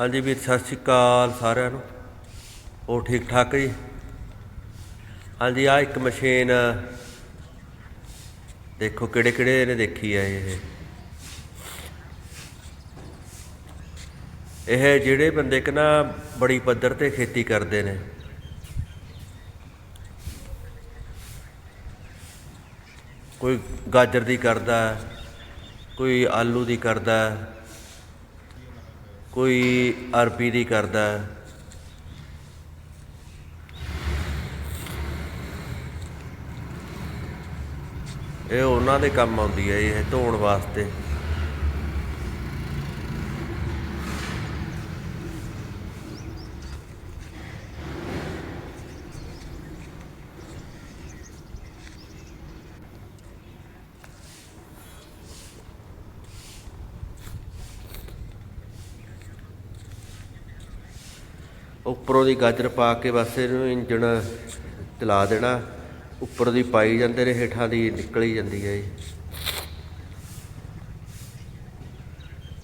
ਹਾਂਜੀ ਵੀਰ, ਸਤਿ ਸ਼੍ਰੀ ਅਕਾਲ ਸਾਰਿਆਂ ਨੂੰ। ਉਹ ਠੀਕ ਠਾਕ ਜੀ? ਹਾਂਜੀ ਆ ਇੱਕ ਮਸ਼ੀਨ, ਦੇਖੋ ਕਿਹੜੇ ਕਿਹੜੇ ਨੇ ਦੇਖੀ ਆ ਇਹ। ਇਹ ਜਿਹੜੇ ਬੰਦੇ ਕਿ ਨਾ ਬੜੀ ਪੱਧਰ ਤੇ ਖੇਤੀ ਕਰਦੇ ਨੇ। ਕੋਈ ਗਾਜਰ ਦੀ ਕਰਦਾ, ਕੋਈ ਆਲੂ ਦੀ ਕਰਦਾ ਕੋਈ ਅਰਬੀ ਦੀ ਕਰਦਾ ਇਹ ਉਹਨਾਂ ਦੇ ਕੰਮ ਆਉਂਦੀ ਹੈ ਇਹ ਧੋਣ ਵਾਸਤੇ। ਉੱਪਰੋਂ ਦੀ ਗਾਜਰ ਪਾ ਕੇ ਬਸ ਇਹਨੂੰ ਇੰਜਣ ਚਲਾ ਦੇਣਾ। ਉੱਪਰ ਦੀ ਪਾਈ ਜਾਂਦੇ ਨੇ, ਹੇਠਾਂ ਦੀ ਨਿਕਲੀ ਜਾਂਦੀ ਹੈ ਜੀ।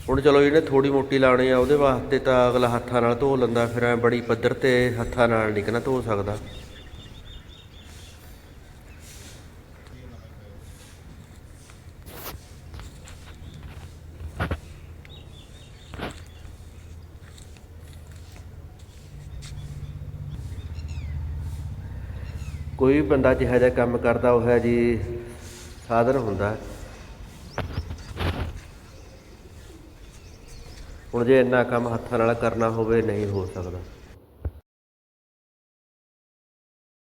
ਹੁਣ ਚਲੋ ਇਹਨੇ ਥੋੜੀ ਮੋਟੀ ਲਾਉਣੀ ਆ, ਉਹਦੇ ਵਾਸਤੇ ਤਾਂ ਅਗਲਾ ਹੱਥਾਂ ਨਾਲ ਧੋ ਲੈਂਦਾ, ਫਿਰ ਐ ਬੜੀ ਪੱਧਰ ਤੇ ਹੱਥਾਂ ਨਾਲ ਨਹੀਂ ਧੋ ਸਕਦਾ। ਕੋਈ ਵੀ ਬੰਦਾ ਜਿਹੋ ਜਿਹਾ ਕੰਮ ਕਰਦਾ, ਉਹ ਹੈ ਜੀ ਸਾਧਨ ਹੁੰਦਾ। ਹੁਣ ਜੇ ਇੰਨਾ ਕੰਮ ਹੱਥਾਂ ਨਾਲ ਕਰਨਾ ਹੋਵੇ, ਨਹੀਂ ਹੋ ਸਕਦਾ।